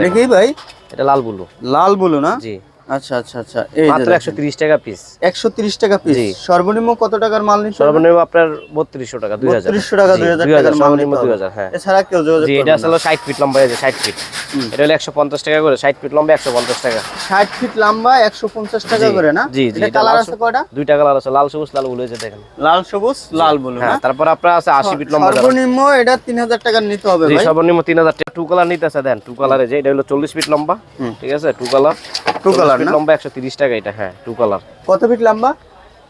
এটা কি ভাই? এটা লাল বুলু। লাল বুলু না? জি। আচ্ছা আচ্ছা আচ্ছা। এই মাত্র একশো তিরিশ টাকা পিস একশো তিরিশ টাকা পিস সর্বনিম্ন কত টাকার মাল নিতে সর্বনিম্ন আপনার বত্রিশশো টাকা দুই হাজার। 3200 টাকা, 2000 টাকার মাল নিতে দুই হবে। হাজার হ্যাঁ। এছাড়া কেউ যোগাযোগ জি এটা আসলে ষাট ফিট লম্বা আছে ফিট। এটা হলো টাকা করে ষাট ফিট লম্বা একশো পঞ্চাশ টাকা। ষাট ফিট লম্বা একশো পঞ্চাশ টাকা করে না? জি, জি, এটা এটা কালার লাল আছে কয়টা? দুইটা কালার আছে লাল সবুজ লাল বুলু যে দেখেন। লাল সবুজ লাল বলো হ্যাঁ তারপর আপনার আছে আশি ফিট লম্বা সর্বনিম্ন এটা তিন হাজার টাকার নিতে হবে ভাই। সর্বনিম্ন তিন হাজার টাকা টু কালার নিতে আছে দেন টু কালারে যে এটা হলো চল্লিশ ফিট লম্বা ঠিক আছে টু কালার Two color লম্বা টাকা এটা হ্যাঁ টু কালার কত ফিট লম্বা?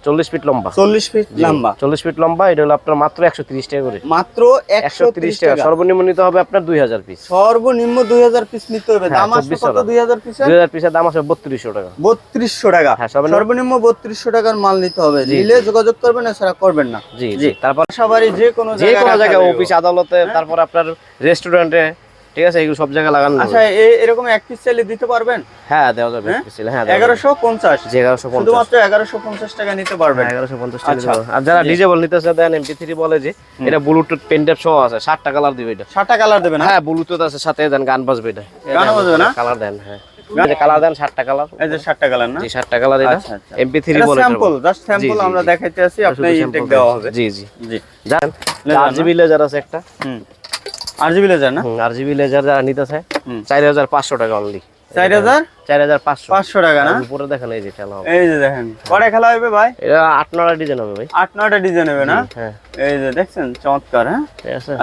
চল্লিশ ফিট লম্বা। চল্লিশ ফিট লম্বা। চল্লিশ ফিট লম্বা এটা হলো আপনার মাত্র একশো তিরিশ টাকা করে। মাত্র একশো একশো তিরিশ টাকা। সর্বনিম্ন নিতে হবে আপনার দুই হাজার পিস সর্বনিম্ন দুই হাজার পিস নিতে হবে। দাম আসবে কত? দুই হাজার পিসের দুই হাজার পিসের দাম আছে বত্রিশশো টাকা। বত্রিশশো টাকা। সর্বনিম্ন- সর্বনিম্ন বত্রিশশো টাকার মাল নিতে হবে। নিলে যোগাযোগ করবেন এছাড়া করবেন না। জি জি। জি। তারপর সবারই যে কোনো যে কোনো জায়গায় অফিস আদালতে তারপর আপনার রেস্টুরেন্টে ঠিক আছে এগুলো সব জায়গায় লাগানো আচ্ছা এরকম এক পিস চাইলে দিতে পারবেন? হ্যাঁ দেওয়া যাবে হ্যাঁ? হ্যাঁ দেওয়া যাবে। এগারোশো পঞ্চাশ। জি এগারোশো পঞ্চাশ। শুধুমাত্র এগারোশো পঞ্চাশ টাকা নিতে পারবেন। এগারোশো পঞ্চাশ টাকা আচ্ছা। আর যারা ডিজেবল নিতেছে দেন এমপি থ্রি বলে যে এটা ব্লুটুথ পেনড্রাইভ সহ আছে ষাটটা কালার দিবে এটা। ষাটটা কালার দেবে না? হ্যাঁ ব্লুটুথ আছে সাথে দেন গান বাজবে এটা। গানও বাজবে না? কালার দেন হ্যাঁ। কালার দেন কালার এই যে কালার না? জি কালার এটা। আচ্ছা, আচ্ছা। বলে স্যাম্পল জাস্ট স্যাম্পল আমরা দেখাইতে আছি আপনি ইনটেক দেওয়া হবে। জি জি। জি। জান Laser জিবি লেজার আছে একটা। হুম। আর জিবি লেজার না? আর জিবি লেজার যারা নিতেছে হুম। চার হাজার পাঁচশো টাকা অনলি চার হাজার? চার হাজার পাঁচশো। পাঁচশো টাকা না? উপরে দেখেন এই যে খেলা হবে। এই যে দেখেন কটা খেলা হবে ভাই? এটা আট নটা ডিজাইন হবে ভাই। আট নয়টা ডিজাইন হবে না? হ্যাঁ। এই যে দেখছেন চমৎকার হ্যাঁ?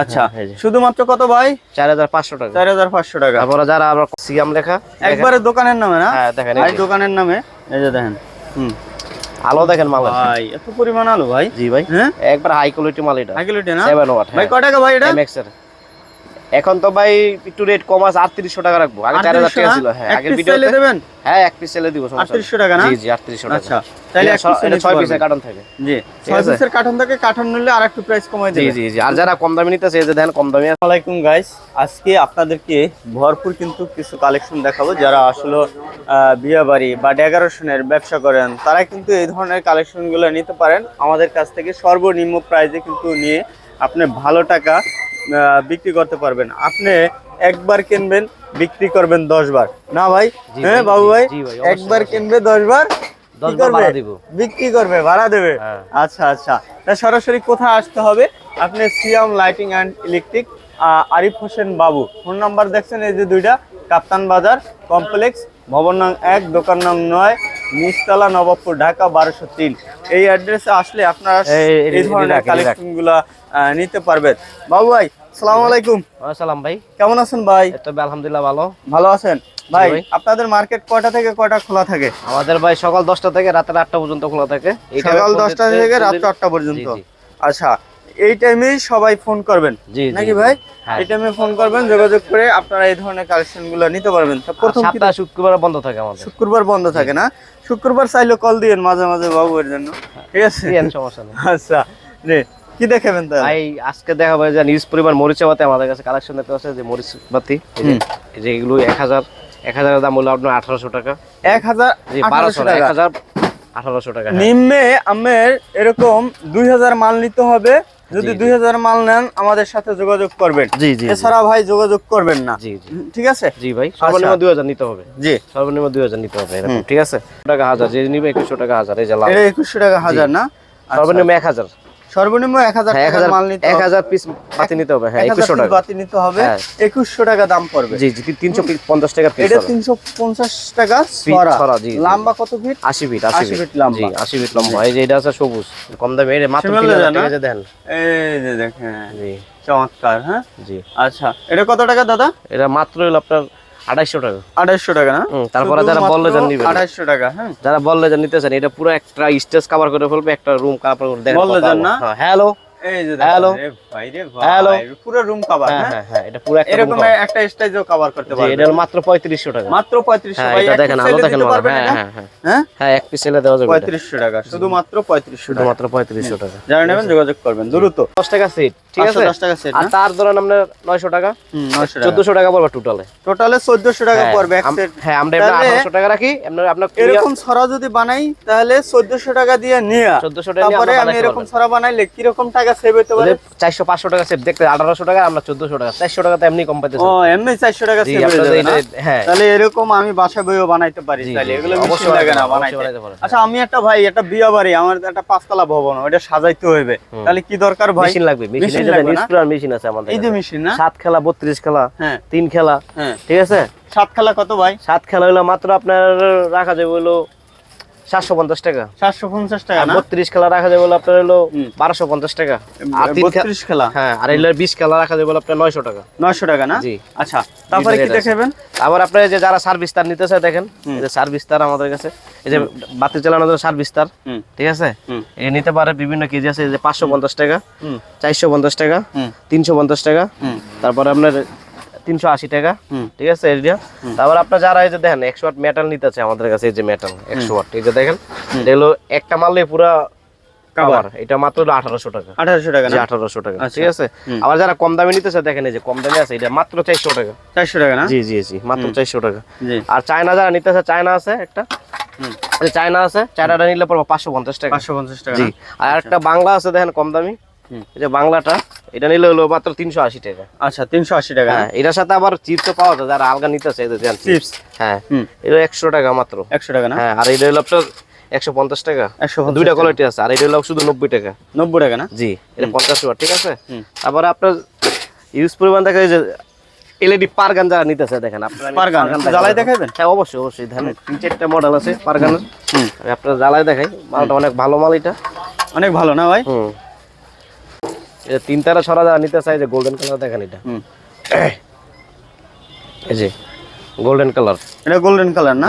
আচ্ছা হ্যাঁ, শুধুমাত্র কত ভাই? চার হাজার পাঁচশো টাকা। চার হাজার পাঁচশো টাকা। তারপরে যারা আবার সিয়াম লেখা একবারে দোকানের নামে না? হ্যাঁ দেখেন এই দোকানের নামে। এই যে দেখেন হুম। আলো দেখেন মাল ভাই এত পরিমাণ আলো ভাই। জি ভাই। হ্যাঁ? একবার হাই কোয়ালিটি মাল এটা। হাই কোয়ালিটি না? সেভেন ওয়াট ভাই কয় টাকা ভাই এটা? এমএক্স এর। এখন তো ভাই একটু রেট কম আছে আটত্রিশশো টাকা রাখব। আগে চার হাজার টাকা ছিল হ্যাঁ এক আগের ভিডিওতে দেবেন? হ্যাঁ এক পিস সেলে দিব। 3800 টাকা না? জি জি আটত্রিশশো টাকা। আচ্ছা তাহলে এটা নিতে ছয় পিসের কার্টন থাকে। জি ছয় পিসের কার্টন থেকে কার্টন নিলে আর একটু প্রাইস কমাই জি দেবে জি জি। আর যারা কম দামি নিতেছে এই যে দেন কম দামি আছে। আসসালামাইকুম গাইস আজকে আপনাদেরকে ভরপুর কিন্তু কিছু কালেকশন দেখাবো। যারা আসলে বিয়ে বাড়ি বা ডেকোরেশনের ব্যবসা করেন তারা কিন্তু এই ধরনের কালেকশনগুলো নিতে পারেন। আমাদের কাছ থেকে সর্বনিম্ন প্রাইসে কিন্তু নিয়ে আপনি ভালো টাকা বিক্রি করতে পারবেন। আপনি একবার কিনবেন বিক্রি করবেন দশ বার না ভাই? হ্যাঁ বাবু ভাই? একবার কিনবে দশ বার। বিক্রি করবে ভাড়া দেবে। হ্যাঁ। আচ্ছা আচ্ছা। তা সরাসরি কোথায় আসতে হবে? আপনি Siam lighting and electric Arif Hossain Babu. Phone number দেখছেন এই যে দুইটা কাপ্তান বাজার কমপ্লেক্স ভবন নং এক দোকান নং নয়। নিচতলা নবাবপুর ঢাকা বারোশো তিন। এই অ্যাড্রেসে আসলে আপনারা এই- ধরনের। কালেকশনগুলা নিতে পারবেন। বাবু ভাই সালাম আলাইকুম। সালাম ভাই। কেমন আছেন ভাই? তবে আলহামদুলিল্লাহ ভালো। ভালো আছেন? ভাই। আপনাদের মার্কেট কয়টা থেকে কয়টা খোলা থাকে? আমাদের ভাই সকাল দশটা থেকে রাতের আটটা পর্যন্ত খোলা থাকে। সকাল দশটা থেকে রাত চারটা পর্যন্ত। আচ্ছা এই টাইমেই সবাই ফোন করবেন। নাকি ভাই? হ্যাঁ। এই টাইমে ফোন করবেন যোগাযোগ করে আপনারা এই ধরনের কালেকশনগুলো নিতে পারবেন। প্রথম শুক্রবার বন্ধ থাকে আমাদের। শুক্রবার বন্ধ থাকে না? শুক্রবার চাইলে কল দিয়েন মাঝে মাঝে বাবু এর জন্য ঠিক আছে? সমস্যা নেই। আচ্ছা। রে কি দেখাবেন তাহলে? ভাই আজকে দেখা যায় যে নিউজ পরিমাণ মরিচাবাতি আমাদের কাছে কালেকশন দেখতে পাচ্ছে যে মরিচ বাতি। এই যে- এগুলো এক হাজার এক হাজারের দাম হলো আপনার আঠারোশো টাকা। এক হাজার বারোশো এক হাজার আঠারোশো টাকা হ্যাঁ। নিম্নে আমের এরকম দুই হাজার মাল নিতে হবে। যদি। দুই হাজার মাল নেন আমাদের সাথে যোগাযোগ করবেন। জি জি। এছাড়া ভাই যোগাযোগ করবেন না। জি জি। ঠিক আছে? জি ভাই সর্বনিম্ন দুই হাজার নিতে হবে। জি। সর্বনিম্ন দুই হাজার নিতে হবে এরকম। ঠিক আছে? টাকা হাজার যে নিবে একুশশো টাকা হাজার এই যে একুশশো টাকা হাজার না? আচ্ছা। সর্বনিম্ন এক হাজার। সর্বনিম্ন হ্যাঁ মাল নিতে পিস নিতে হবে হ্যাঁ টাকা। নিতে হবে হ্যাঁ। একুশশো টাকা দাম পড়বে। জি জি তিনশো পঞ্চাশ টাকা পিস এটা তিনশো পঞ্চাশ টাকা ছড়া। ছড়া, জি, জি। লম্বা কত ফিট আশি ফিট 80 ফিট লম্বা। জি আশি ফিট লম্বা। এই যে এটা আছে সবুজ কম দামে। মাত্র শিমলা তিন হাজার লেদার না? টাকা যে দেন। এই যে দেখেন। জি। চমৎকার হ্যাঁ? জি। আচ্ছা এটা কত টাকা দাদা? এটা মাত্র হলো আপনার আড়াইশো টাকা। আড়াইশো টাকা না? তারপরে যারা বললে যান নিবে আড়াইশো টাকা হ্যাঁ? যারা বললে নিতে চান এটা পুরো একটা স্টেজ কভার করে ফেলবে একটা রুম কভার করে দেখেন বললে যান না? হ্যালো এই যে Hello. ভাই রে ভাই পুরো রুম কভার হ্যাঁ হ্যাঁ? হ্যাঁ হ্যাঁ এটা পুরো একটা এরকম একটা স্টেজও কভার করতে পারবে। এটা মাত্র পঁয়ত্রিশশো টাকা। মাত্র পঁয়ত্রিশশো হ্যাঁ ভাই এটা দেখেন আলো দেখেন দিতে মাল। পারবেন হ্যাঁ হ্যাঁ হ্যাঁ। হ্যাঁ? হ্যাঁ এক পিস এলে দেওয়া যাবে এটা। পঁয়ত্রিশশো টাকা শুধুমাত্র পঁয়ত্রিশশো টাকা। শুধুমাত্র পঁয়ত্রিশশো টাকা। যারা নেবেন যোগাযোগ করবেন দ্রুত। দশ টাকা সেট ঠিক আছে? দশ টাকা সেট আর তার ধরেন টাকা? টাকা। চোদ্দশো টাকা পড়বে টোটালে টোটালে চোদ্দশো টাকা পড়বে এক সেট হ্যাঁ আমরা এমনি টাকা রাখি। আপনার আপনার এরকম ছড়া যদি বানাই তাহলে চোদ্দশো টাকা দিয়ে নিয়ে। চোদ্দশো টাকা তারপরে আমি এরকম। ছড়া বানাইলে কীরকম টাকা টাকা সেভ হতে পারে। চারশো পাঁচশো টাকা সেভ দেখতে আঠারোশো টাকা আমরা চোদ্দশো টাকা। চারশো টাকা তো এমনি কম পাইতেছি। ও এমনি চারশো টাকা সেভ হয়ে যাবে হ্যাঁ। তাহলে এরকম আমি বাসা বইও বানাইতে পারি। তাহলে এগুলো অবশ্যই লাগে না বানাইতে পারেন, বানাইতে অবশ্যই বানাইতে পারেন। আচ্ছা আমি একটা ভাই একটা বিয়ে বাড়ি আমার একটা পাঁচতলা ভবন ওটা সাজাইতে হইবে। তাহলে কি দরকার ভাই? মেশিন লাগবে মেশিন লাগবে আছে আমাদের এই যে মেশিন না? সাত খেলা বত্রিশ খেলা হ্যাঁ। তিন খেলা হ্যাঁ। ঠিক আছে? সাত খেলা কত ভাই? সাত খেলা হলো মাত্র আপনার রাখা যাবে হলো সাতশো পঞ্চাশ টাকা। সাতশো পঞ্চাশ টাকা না? বত্রিশ খেলা রাখা যাবে আপনার হলো। বারোশো পঞ্চাশ টাকা। আর বত্রিশ খেলা? হ্যাঁ আর এগুলো বিশ খেলা রাখা যাবে আপনার নয়শো টাকা। নয়শো টাকা না? জি। আচ্ছা তারপরে কি দেখাবেন? আবার আপনার যে যারা সার্ভিস তার নিতে চায় দেখেন যে সার্ভিস তার আমাদের কাছে এই যে বাতি চালানোর জন্য সার্ভিস তার ঠিক আছে? এই নিতে পারে বিভিন্ন কেজি আছে যে পাঁচশো পঞ্চাশ টাকা চারশো পঞ্চাশ টাকা তিনশো পঞ্চাশ টাকা তারপরে আপনার তিনশো আশি টাকা। ঠিক আছে তারপর আপনার যারা এই যে দেখেন একশো ওয়াট মেটাল নিতে আছে আমাদের কাছে এই যে মেটাল একশো ওয়াট এই যে দেখেন এটা হলো একটা মারলে পুরা কাভার এটা মাত্র হলো আঠারোশো টাকা। আঠারোশো টাকা আঠারোশো টাকা আচ্ছা। ঠিক আছে? আবার যারা কম দামে নিতেছে দেখেন এই যে কম দামে আছে এটা মাত্র চারশো টাকা। চারশো টাকা না? জি জি জি মাত্র চারশো টাকা। আর চায়না যারা নিতেছে চায়না আছে একটা? চায়না আছে চায়নাটা নিলে পড়ব পাঁচশো পঞ্চাশ টাকা। পাঁচশো পঞ্চাশ টাকা জি। আর একটা বাংলা আছে দেখেন কম দামি। যে বাংলাটা এটা নিলে হলো মাত্র তিনশো আশি টাকা। আচ্ছা তিনশো আশি টাকা। হ্যাঁ এটার সাথে আবার চিপসও পাওয়া যায় যারা আলগা চিপস চিপস হ্যাঁ এটা একশো টাকা মাত্র। একশো টাকা না? হ্যাঁ আর এটা হলো আপনার একশো পঞ্চাশ টাকা। একশো দুইটা কোয়ালিটি আছে আর এটা হলো শুধু নব্বই টাকা। নব্বই টাকা না? জি এটা পঞ্চাশ ওয়াট ঠিক আছে। তারপরে আপনার ইউজ পরিমাণ দেখা যায় যে এলইডি পারগান যারা নিতেছে দেখেন আপনারা পারগান, জ্বালাই দেখাবেন? হ্যাঁ অবশ্যই অবশ্যই দেখেন তিন চারটা মডেল আছে পারগানের। হুম। আপনার জ্বালাই দেখাই মালটা অনেক ভালো মাল এটা। অনেক ভালো না ভাই? হুম। এটা তিন তারা ছড়া যারা নিতে চাই যে গোল্ডেন কালার দেখেন এটা। এই যে গোল্ডেন কালার এটা গোল্ডেন কালার না?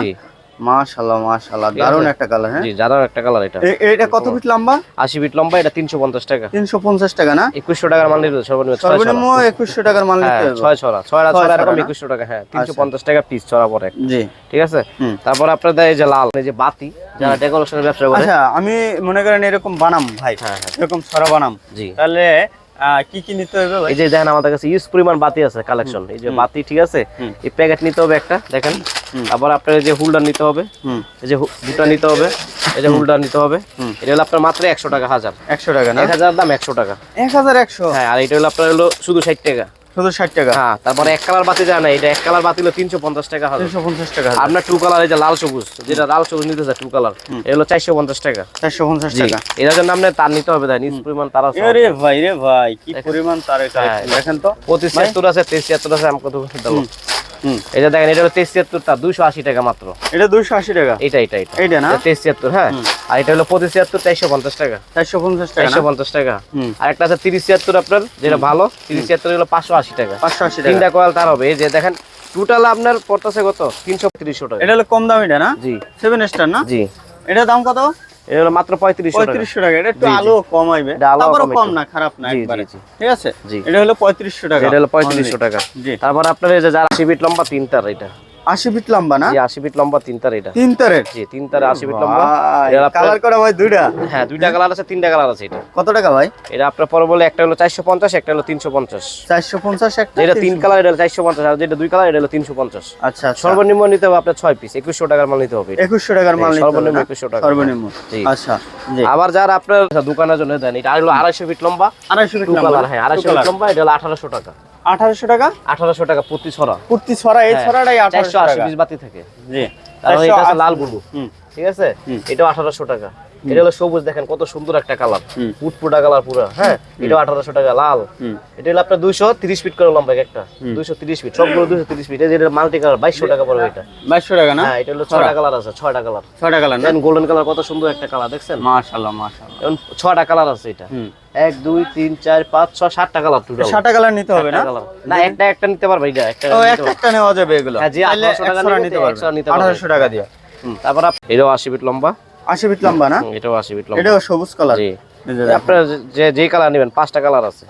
মাশাআল্লাহ মাশাআল্লাহ। ঠিক দারুণ একটা কালার হ্যাঁ? জি একটা কালার এটা। এটা কত ফিট লম্বা? আশি ফিট লম্বা এটা তিনশো পঞ্চাশ টাকা। তিনশো পঞ্চাশ টাকা না? একুশশো টাকার মাল নিতে সর্বনিম্ন সর্বনিম্ন একুশশো টাকার মাল নিতে হ্যাঁ হবে। ছয় ছড়া ছড়া ছড়া এরকম না? একুশশো টাকা হ্যাঁ তিনশো পঞ্চাশ টাকা পিস ছড়া পরে জি। ঠিক আছে। তারপর আপনাদের এই যে লাল এই যে বাতি যারা ডেকোরেশনের ব্যবসা করে। আচ্ছা আমি মনে করেন এরকম বানাম ভাই। হ্যাঁ হ্যাঁ। এরকম ছড়া বানাম। জি। তাহলে কি কি নিতে হবে এই যে দেখেন আমাদের কাছে ইউজ পরিমাণ বাতি আছে কালেকশন এই যে বাতি ঠিক আছে? এই প্যাকেট নিতে হবে একটা দেখেন। আবার আপনার যে হোল্ডার নিতে হবে। এই যে দুটা নিতে হবে। এই যে হোল্ডার নিতে হবে। এটা হলো আপনার মাত্র একশো টাকা হাজার। একশো টাকা না? এক হাজার দাম একশো টাকা। এক হাজার একশো? হ্যাঁ আর এটা হলো আপনার হলো শুধু ষাট টাকা। শুধু ষাট টাকা। হ্যাঁ তারপরে এক কালার বাতি যায় না এটা এক কালার বাতি হলো তিনশো পঞ্চাশ টাকা হাজার তিনশো পঞ্চাশ টাকা আপনার টু কালার এই যে লাল সবুজ যেটা লাল সবুজ নিতে চায় টু কালার এগুলো হলো চারশো পঞ্চাশ টাকা। চারশো পঞ্চাশ জি। টাকা। এটার জন্য আপনি তার নিতে হবে তাই নিজ পরিমাণ তার আছে। আরে ভাই রে ভাই কি পরিমাণ তার হ্যাঁ। দেখেন তো। পঁচিশ ছিয়াত্তর আছে তেইশ ছিয়াত্তর আছে আমি কত দেবো। এটা দেখেন এটা হলো তেইশ দুইশো আশি টাকা মাত্র। এটা দুইশো আশি টাকা? এটা এটা এটা এইটা না? তেইশ ছিয়াত্তর হ্যাঁ। আর এটা হলো পঁচিশ ছিয়াত্তর চারশো পঞ্চাশ টাকা। চারশো পঞ্চাশ টাকা চারশো পঞ্চাশ টাকা। আর একটা আছে তিরিশ ছিয়াত্তর আপনার যেটা ভালো তিরিশ ছিয়াত্তর হলো পাঁচশো আশি টাকা। পাঁচশো আশি টাকা। তিনটা কয়েল তার হবে। এই যে দেখেন টোটাল আপনার পড়তেছে কত? তিনশো তিরিশশো টাকা। এটা হলো কম দামিটা না? জি। সেভেন স্টার না? জি। এটা দাম কত? এটা হলো মাত্র পঁয়ত্রিশশো টাকা। পঁয়ত্রিশশো টাকা এটা একটু। আলো কমাইবে আলো কম না খারাপ না একবারে। ঠিক আছে? এটা হলো পঁয়ত্রিশশো টাকা। এটা হলো পঁয়ত্রিশশো টাকা। জি। তারপর আপনার এই যে যারা আশি ফিট লম্বা তিনটার এটা। আশি ফিট লম্বা না? জি আশি ফিট লম্বা তিন তার এটা। তিন তারের? জি তিন তার আশি ফিট লম্বা। এটা কালার করা ভাই দুইটা। হ্যাঁ দুইটা কালার আছে তিনটা কালার আছে এটা। কত টাকা ভাই? এটা আপনার পরে বলে একটা হলো চারশো পঞ্চাশ একটা হলো তিনশো পঞ্চাশ। চারশো পঞ্চাশ একটা যেটা তিন কালার এটা হলো চারশো পঞ্চাশ আর যেটা দুই কালার এটা হলো তিনশো পঞ্চাশ। আচ্ছা আচ্ছা। সর্বনিম্ন নিতে হবে আপনার ছয় পিস একুশশো টাকার মাল নিতে হবে এটা। একুশশো টাকার মাল নিতে সর্বনিম্ন না? 2100 টাকা। সর্বনিম্ন। আচ্ছা আবার যার আপনার দোকানের জন্য দেন এটা হলো আড়াইশো ফিট লম্বা আড়াইশো টু কালার হ্যাঁ আড়াইশো ফিট লম্বা এটা হলো আঠারোশো টাকা। আঠারোশো টাকা? আঠারোশো টাকা প্রতি ছড়া। প্রতি ছড়া এই হ্যাঁ, ছড়াটাই আঠারোশো আশি পিস বাতি থাকে। জি। এটা লাল হুম। ঠিক আছে? এটা আঠারোশো টাকা। এটা হলো সবুজ দেখেন কত সুন্দর একটা কালার হুম। পুটপুটা কালার পুরো হ্যাঁ? এটাও আঠারোশো টাকা লাল। এটা হলো আপনার দুইশো তিরিশ ফিট করে লম্বা একটা। দুইশো তিরিশ ফিট সবগুলো দুইশো তিরিশ ফিট এটা মাল্টি কালার বাইশশো টাকা পড়বে এটা। বাইশশো টাকা না? হ্যাঁ এটা হলো ছয়টা কালার আছে ছয়টা কালার ছয়টা কালার না? দেন গোল্ডেন কালার কত সুন্দর একটা কালার দেখছেন? মাশাল্লাহ মাশাল্লাহ এখন ছয়টা কালার আছে এটা। এক দুই তিন চার পাঁচ ছয় সাতটা কালার টোটাল ষাটটা কালার নিতে হবে না? না একটা একটা নিতে পারবে এটা একটা একটা নেওয়া যাবে এগুলো। হ্যাঁ, যে 1800 টাকা নিতে পারবে। আঠারোশো টাকা দিয়ে। তারপর এটাও আশি ফিট লম্বা। আশি ফিট লম্বা না? এটাও আশি ফিট লম্বা। এটাও সবুজ কালার জি। আপনার যে যে কালার নেবেন পাঁচটা কালার আছে।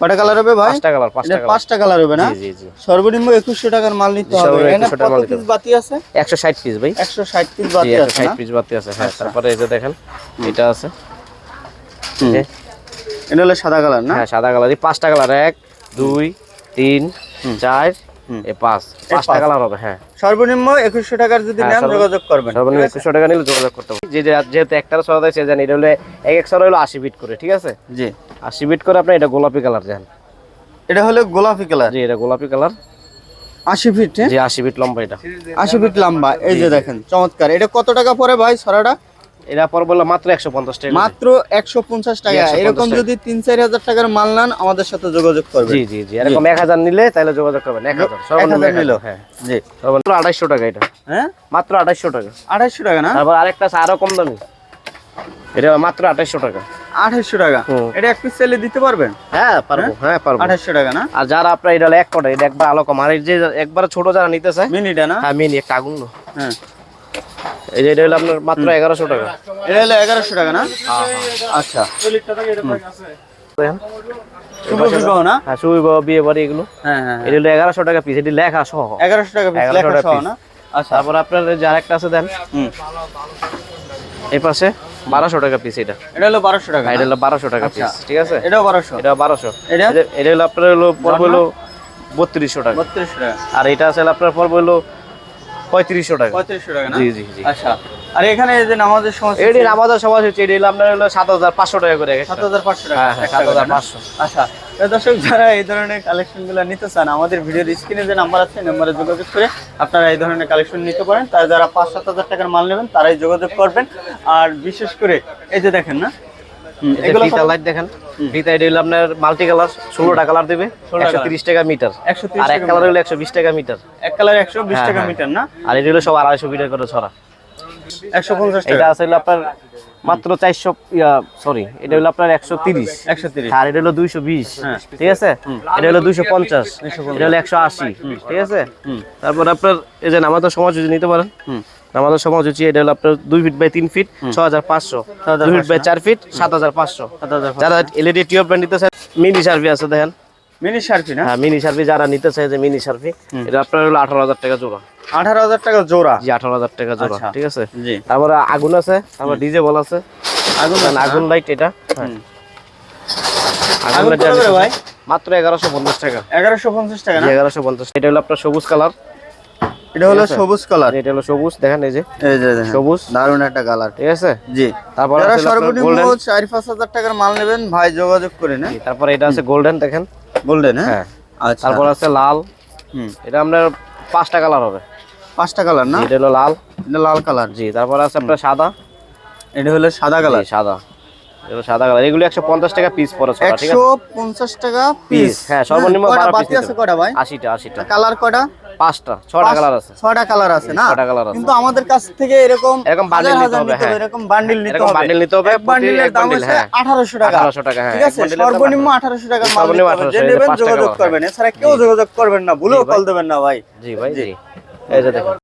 কটা কালার হবে ভাই? পাঁচটা কালার পাঁচটা কালার পাঁচটা কালার হবে না? জি জি সর্বনিম্ন একুশশো টাকার মাল নিতে হবে। এখানে 2100 কত পিস বাতি আছে? একশো ষাট পিস ভাই। একশো ষাট পিস বাতি আছে ষাট না? পিস বাতি আছে। হ্যাঁ তারপরে এই যে দেখেন এটা আছে। এটা হলো সাদা কালার না? হ্যাঁ সাদা কালার এই পাঁচটা কালার এক দুই তিন চার। এই পাঁচ পাঁচটা কালার হবে হ্যাঁ। সর্বনিম্ন একুশশো টাকার যদি নেন যোগাযোগ করবেন সর্বনিম্ন একুশশো টাকা নিলে যোগাযোগ করতে হবে যে যে- যেহেতু একটার সহায়তা সে জানি এটা হলো এক এক সর হলো আশি বিট করে ঠিক আছে? জি। আশি বিট করে আপনি এটা গোলাপি কালার দেন। এটা হলো গোলাপি কালার জি এটা গোলাপি কালার আশি ফিট হ্যাঁ? জি আশি বিট লম্বা এটা। আশি ফিট লম্বা এই যে দেখেন চমৎকার। এটা কত টাকা পরে ভাই সরাটা এটা পর বলল মাত্র একশো পঞ্চাশ টাকা মাত্র একশো পঞ্চাশ টাকা। 150 এরকম। যদি তিন চার হাজার টাকার মাল নেন আমাদের সাথে যোগাযোগ করবেন। জি জি জি এরকম এক হাজার নিলে তাহলে যোগাযোগ করবেন। এক হাজার সর্বনিম্ন নিলো। হ্যাঁ। জি। সর্বনিম্ন আড়াইশো টাকা এটা। হ্যাঁ? মাত্র আড়াইশো টাকা। আঠাইশশো টাকা না? তারপর আরেকটা আছে আরও কম দামি। এটা মাত্র আঠাইশো টাকা। আঠাইশশো টাকা। এটা এক পিস দিতে পারবেন? হ্যাঁ পারব। হ্যাঁ? পারব। আঠাইশশো টাকা না? আর যারা আপনার এটা এক কটা এটা একবার আলো কম। আর যে একবার ছোট যারা নিতে চায় মিনিটা না? হ্যাঁ মিনি একটা আগুন। হ্যাঁ। এই যে এটা হলো আপনার মাত্র এগারোশো টাকা। এটা হলো এগারোশো টাকা না? আচ্ছা। দেখেন শুভ বিবাহ না? হ্যাঁ শুভ বিয়ে বাড়ি এগুলো। হ্যাঁ হ্যাঁ এটা হলো এগারোশো টাকা পিস এটি লেখা সহ। এগারোশো টাকা পিস লেখা সহ না? আচ্ছা। তারপর আপনার যে আরেকটা আছে দেন। হুম। এই পাশে বারোশো টাকা পিস এটা। এটা হলো বারোশো টাকা আর এটা হলো বারোশো টাকা পিস আচ্ছা। ঠিক আছে? এটাও বারোশো। এটা বারোশো। এটা? এটা- হলো আপনার হলো বত্রিশশো টাকা। বত্রিশশো টাকা। আর এটা আছে আপনার পড়বে হলো পঁয়ত্রিশশো টাকা। পঁয়ত্রিশশো টাকা জি জি জি। আচ্ছা। আর এখানে যে নামাজের সময় এটি আমাদের সমাজ হচ্ছে এটি আপনার হলো সাত হাজার পাঁচশো টাকা করে সাত হাজার পাঁচশো টাকা হ্যাঁ হ্যাঁ সাত হাজার পাঁচশো। আচ্ছা। দর্শক যারা এই ধরনের কালেকশনগুলো নিতে চান আমাদের ভিডিওর স্ক্রিনে যে নাম্বার আছে নাম্বারে যোগাযোগ করে আপনারা এই ধরনের কালেকশন নিতে পারেন। তারা যারা পাঁচ সাত হাজার টাকার মাল নেবেন তারাই যোগাযোগ করবেন। আর বিশেষ করে এই যে দেখেন না ফিতা লাইট দেখেন। ফিতা এটা হলো আপনার মাল্টি কালার ষোলোটা কালার দেবে একশো তিরিশ টাকা মিটার আর এক কালার হলো একশো বিশ টাকা মিটার এক কালার একশো বিশ হ্যাঁ, টাকা হ্যাঁ। মিটার না? আর এটা হলো সব আড়াইশো মিটার করে ছড়া। একশো পঞ্চাশ এটা আছে হলো আপনার মাত্র চারশো সরি এটা হলো আপনার একশো তিরিশ। একশো তিরিশ। আর এটা হলো দুইশো বিশ। হ্যাঁ। ঠিক আছে? এটা হলো দুইশো পঞ্চাশ। এটা হলো একশো আশি। ঠিক আছে। তারপর আপনার এই যে আমাদের সমাজ যদি নিতে পারেন। আমাদের সমাজ হচ্ছে এটা হলো আপনার দুই ফিট বাই তিন ফিট ছ হাজার পাঁচশো। দুই ফিট বাই চার ফিট সাত হাজার পাঁচশো। যারা এলইডি টিউব নিতে চায় মিনি সার্ভি আছে দেখেন। মিনি শার্পি না? হ্যাঁ মিনি সার্ভি যারা নিতে চায় যে মিনি সার্ভি এটা আপনার হলো আঠারো হাজার টাকা জোড়া। আঠারো হাজার টাকা জোড়া? জি আঠারো হাজার টাকা জোড়া আচ্ছা। ঠিক আছে? জি। তারপরে আগুন আছে তারপর ডিজে বল আছে। আগুন না? আগুন লাইট এটা হ্যাঁ। আগুন আছে। ভাই? মাত্র এগারোশো পঞ্চাশ টাকা। এগারোশো পঞ্চাশ টাকা এগারোশো পঞ্চাশ এটা হলো আপনার সবুজ কালার। এটা হলো সবুজ কালার এটা হলো সবুজ দেখেন এই যে। এই যে সবুজ। দারুণ একটা কালার ঠিক আছে? জি। তারপর যারা সর্বনিম্ন golden। চার পাঁচ হাজার টাকার মাল নেবেন ভাই যোগাযোগ করে না তারপর এটা আছে গোল্ডেন দেখেন। গোল্ডেন হ্যাঁ? হ্যাঁ। আচ্ছা। তারপর আছে লাল। হুম। এটা আপনার পাঁচটা কালার হবে। পাঁচটা কালার না? এটা হলো লাল। এটা লাল কালার জি তারপর আছে আপনার সাদা। এটা হলো সাদা কালার সাদা। সাদা কালার এগুলো একশো পঞ্চাশ টাকা পিস পরে ছটা, ঠিক আছে? টাকা পিস হ্যাঁ, সর্বনিম্ন আছে হবে। কটা ভাই? আশিটা আশিটা। কালার কটা পাঁচটা ছটা কালার আছে। ছটা কালার আছে না? ছটা কালার আছে। কিন্তু আমাদের কাছ থেকে এরকম এরকম bundle নিতে হবে, হ্যাঁ। এরকম বান্ডিল নিতে হবে। bundle নিতে হবে, বান্ডিলের দাম হচ্ছে হ্যাঁ। আঠারোশো টাকা। 1800 টাকা, হ্যাঁ। ঠিক আছে? সর্বনিম্ন আঠারোশো টাকা মাল সর্বনিম্ন যে নেবেন যোগাযোগ করবেন। এছাড়া কেউ যোগাযোগ করবেন না ভুলেও কল দেবেন না ভাই। জি ভাই জি। এই যে দেখুন।